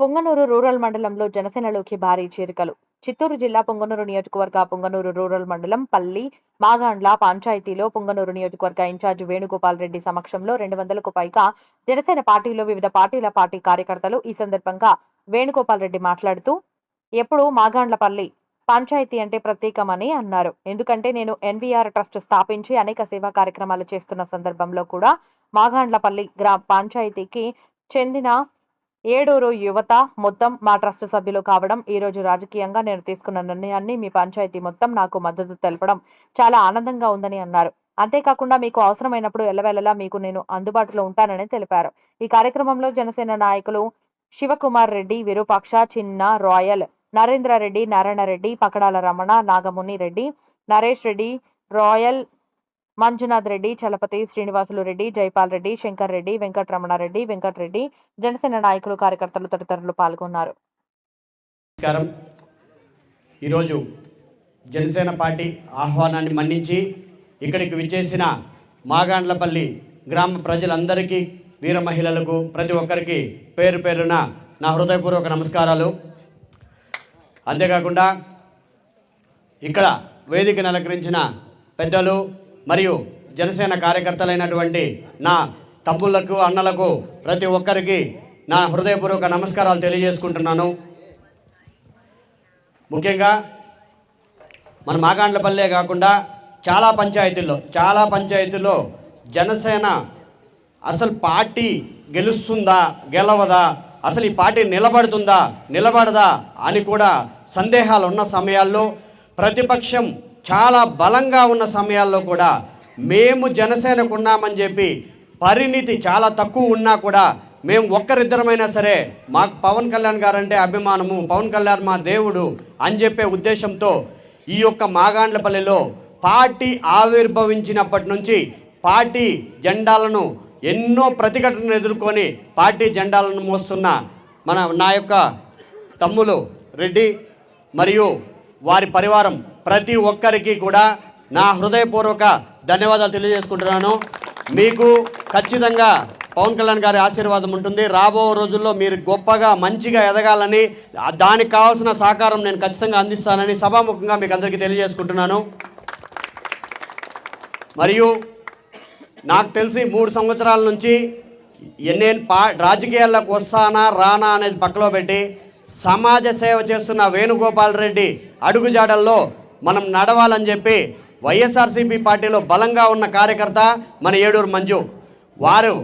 Punganur rural మండలంలో జనసేనలోకి భారీ చేరికలు. చిత్తూరు జిల్లా పొంగనూరు నియోజకవర్గ పొంగనూరు రూరల్ మండలం పల్లి మాగాండ్ల పంచాయతీలో పొంగనూరు నియోజకవర్గ ఇన్ఛార్జ్ వేణుగోపాల్ రెడ్డి సమక్షంలో రెండు వందలకు పైగా జనసేన పార్టీలో వివిధ పార్టీల పార్టీ కార్యకర్తలు ఈ సందర్భంగా వేణుగోపాల్ రెడ్డి మాట్లాడుతూ ఎప్పుడు మాగాండ్లపల్లి పంచాయతీ అంటే ప్రత్యేకమని అన్నారు. ఎందుకంటే నేను ఎన్వీఆర్ ట్రస్ట్ స్థాపించి అనేక సేవా కార్యక్రమాలు చేస్తున్న సందర్భంలో కూడా మాగాండ్లపల్లి గ్రామ పంచాయతీకి చెందిన ఏడూరు యువత మొత్తం మా ట్రస్ట్ సభ్యులు కావడం ఈ రోజు రాజకీయంగా నేను తీసుకున్న నిర్ణయాన్ని మీ పంచాయతీ మొత్తం నాకు మద్దతు తెలపడం చాలా ఆనందంగా ఉందని అన్నారు. అంతేకాకుండా మీకు అవసరమైనప్పుడు ఎల్లవేళలా మీకు నేను అందుబాటులో ఉంటానని తెలిపారు. ఈ కార్యక్రమంలో జనసేన నాయకులు శివకుమార్ రెడ్డి విరూపాక్ష చిన్న రాయల్ నరేంద్ర రెడ్డి నారాయణ రెడ్డి పకడాల రమణ నాగముని రెడ్డి నరేష్ రెడ్డి రాయల్ మంజునాథ్ రెడ్డి చలపతి శ్రీనివాసులు రెడ్డి జైపాల్ రెడ్డి శంకర్ రెడ్డి వెంకటరమణారెడ్డి వెంకటరెడ్డి జనసేన నాయకులు కార్యకర్తలు తదితరులు పాల్గొన్నారు. నమస్కారం. ఈరోజు జనసేన పార్టీ ఆహ్వానాన్ని మన్నించి ఇక్కడికి విచ్చేసిన మాగాండ్లపల్లి గ్రామ ప్రజలందరికీ వీర మహిళలకు ప్రతి ఒక్కరికి పేరు పేరున నా హృదయపూర్వక నమస్కారాలు. అంతేకాకుండా ఇక్కడ వేదికను అలంకరించిన పెద్దలు మరియు జనసేన కార్యకర్తలైనటువంటి నా తమ్ముళ్ళకు అన్నలకు ప్రతి ఒక్కరికి నా హృదయపూర్వక నమస్కారాలు తెలియజేసుకుంటున్నాను. ముఖ్యంగా మన మాగాండ్లపల్లె కాకుండా చాలా పంచాయతీల్లో చాలా పంచాయతీల్లో జనసేన అసలు పార్టీ గెలుస్తుందా గెలవదా అసలు ఈ పార్టీ నిలబడుతుందా నిలబడదా అని కూడా సందేహాలు ఉన్న సమయాల్లో ప్రతిపక్షం చాలా బలంగా ఉన్న సమయాల్లో కూడా మేము జనసేనకు ఉన్నామని చెప్పి పరిణితి చాలా తక్కువ ఉన్నా కూడా మేము ఒక్కరిద్దరమైనా సరే మాకు పవన్ కళ్యాణ్ గారంటే అభిమానము పవన్ కళ్యాణ్ మా దేవుడు అని చెప్పే ఉద్దేశంతో ఈ యొక్క మాగాండ్లపల్లిలో పార్టీ ఆవిర్భవించినప్పటి నుంచి పార్టీ జెండాలను ఎన్నో ప్రతిఘటనలు ఎదుర్కొని పార్టీ జెండాలను మోస్తున్న మన నా యొక్క తమ్ములు రెడ్డి మరియు వారి పరివారం ప్రతి ఒక్కరికి కూడా నా హృదయపూర్వక ధన్యవాదాలు తెలియజేసుకుంటున్నాను. మీకు ఖచ్చితంగా పవన్ కళ్యాణ్ గారి ఆశీర్వాదం ఉంటుంది. రాబో రోజుల్లో మీరు గొప్పగా మంచిగా ఎదగాలని దానికి కావాల్సిన సహకారం నేను ఖచ్చితంగా అందిస్తానని సభాముఖంగా మీకు అందరికీ తెలియజేసుకుంటున్నాను. మరియు నాకు తెలిసి మూడు సంవత్సరాల నుంచి నేను పా రాజకీయాల్లోకి వస్తానా రానా అనేది పక్కలో పెట్టి సమాజ సేవ చేస్తున్న వేణుగోపాల్ రెడ్డి అడుగుజాడల్లో మనం నడవాలని చెప్పి వైఎస్ఆర్సీపీ పార్టీలో బలంగా ఉన్న కార్యకర్త మన ఏడూరు మంజు. వారు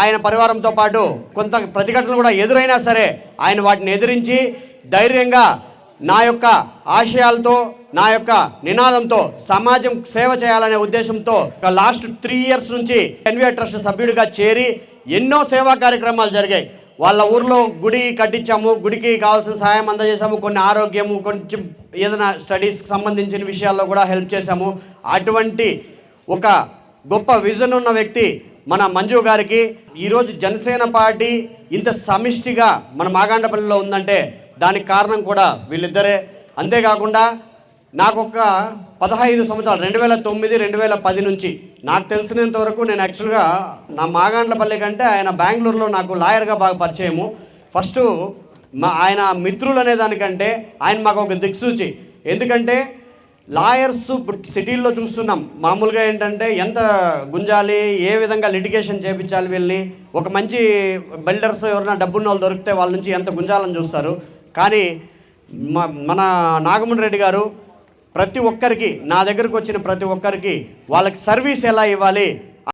ఆయన పరివారంతో పాటు కొంత ప్రతిఘటనలు కూడా ఎదురైనా సరే ఆయన వాటిని ఎదిరించి ధైర్యంగా నా యొక్క ఆశయాలతో నా యొక్క నినాదంతో సమాజం సేవ చేయాలనే ఉద్దేశంతో ఒక లాస్ట్ త్రీ ఇయర్స్ నుంచి ఎన్విఆర్ ట్రస్ట్ సభ్యుడిగా చేరి ఎన్నో సేవా కార్యక్రమాలు జరిగాయి. వాళ్ళ ఊర్లో గుడి కట్టించాము గుడికి కావాల్సిన సహాయం అందజేసాము కొన్ని ఆరోగ్యము కొంచెం ఏదైనా స్టడీస్కి సంబంధించిన విషయాల్లో కూడా హెల్ప్ చేశాము. అటువంటి ఒక గొప్ప విజన్ ఉన్న వ్యక్తి మన మంజు గారికి. ఈరోజు జనసేన పార్టీ ఇంత సమిష్టిగా మన మాగాండపల్లిలో ఉందంటే దానికి కారణం కూడా వీళ్ళిద్దరే. అంతేకాకుండా నాకు ఒక పదహైదు సంవత్సరాలు రెండు వేల తొమ్మిది రెండు వేల పది నుంచి. నాకు తెలిసినంత వరకు నేను యాక్చువల్గా నా మాగాండ్లపల్లి కంటే ఆయన బెంగళూరులో నాకు లాయర్గా బాగా పరిచయము. ఫస్ట్ మా ఆయన మిత్రులు అనే దానికంటే ఆయన మాకు ఒక దిక్సూచి. ఎందుకంటే లాయర్స్ ఇప్పుడు సిటీల్లో చూస్తున్నాం. మామూలుగా ఏంటంటే ఎంత గుంజాలి ఏ విధంగా లిటిగేషన్ చేపించాలి వీళ్ళని ఒక మంచి బిల్డర్స్ ఎవరైనా డబ్బున్న వాళ్ళు దొరికితే వాళ్ళ నుంచి ఎంత గుంజాలని చూస్తారు. కానీ మ- మన నాగమణి రెడ్డి గారు ప్రతి ఒక్కరికి నా దగ్గరకు వచ్చిన ప్రతి ఒక్కరికి వాళ్ళకి సర్వీస్ ఎలా ఇవ్వాలి?